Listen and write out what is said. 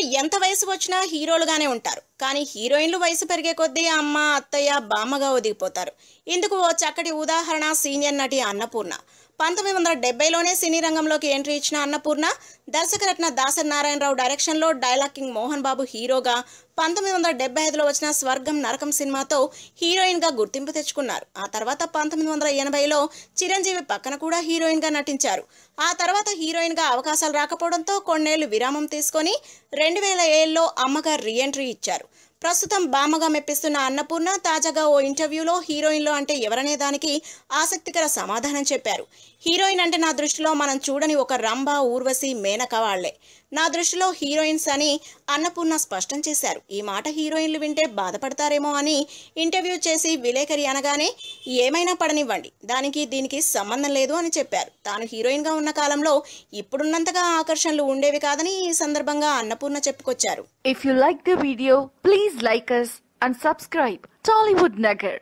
హీరోలు ఎంత వయసు వచ్చినా హీరోలుగానే ఉంటారు. కానీ హీరోయిన్లు వయసు పెరిగే కొద్దీ అమ్మ అత్తయ్య బామ్మగా ఒదిగిపోతారు. ఇందుకు ఓ చక్కటి ఉదాహరణ సీనియర్ నటి అన్నపూర్ణ. పంతొమ్మిది వందల డెబ్బైలోనే సినీ రంగంలోకి ఎంట్రీ ఇచ్చిన అన్నపూర్ణ దర్శకరత్న దాసరి నారాయణరావు డైరెక్షన్లో డైలాకింగ్ మోహన్ బాబు హీరోగా పంతొమ్మిది వందల డెబ్బై ఐదులో వచ్చిన స్వర్గం నరకం సినిమాతో హీరోయిన్గా గుర్తింపు తెచ్చుకున్నారు. ఆ తర్వాత పంతొమ్మిది వందల ఎనభైలో చిరంజీవి పక్కన కూడా హీరోయిన్గా నటించారు. ఆ తర్వాత హీరోయిన్గా అవకాశాలు రాకపోవడంతో కొన్నేళ్ళు విరామం తీసుకొని రెండు వేల ఏళ్ళలో అమ్మగారు రీఎంట్రీ ఇచ్చారు. ప్రస్తుతం బామగా మెప్పిస్తున్న అన్నపూర్ణ తాజాగా ఓ ఇంటర్వ్యూలో హీరోయిన్లో అంటే ఎవరనే దానికి ఆసక్తికర సమాధానం చెప్పారు. హీరోయిన్ అంటే నా దృష్టిలో మనం చూడని ఒక రంభ ఊర్వశి మేనక వాళ్ళే. నా దృష్టిలో హీరోయిన్స్ అని అన్నపూర్ణ స్పష్టం చేశారు. ఈ మాట హీరోయిన్లు వింటే బాధపడతారేమో అని ఇంటర్వ్యూ చేసి విలేకరి అనగానే ఏమైనా పడనివ్వండి. దానికి దీనికి సంబంధం లేదు అని చెప్పారు. తాను హీరోయిన్గా ఉన్న కాలంలో ఇప్పుడున్నంతగా ఆకర్షణలు ఉండేవి కాదని ఈ సందర్భంగా అన్నపూర్ణ చెప్పుకొచ్చారు. If you like the video please like us and subscribe Tollywood Nagar.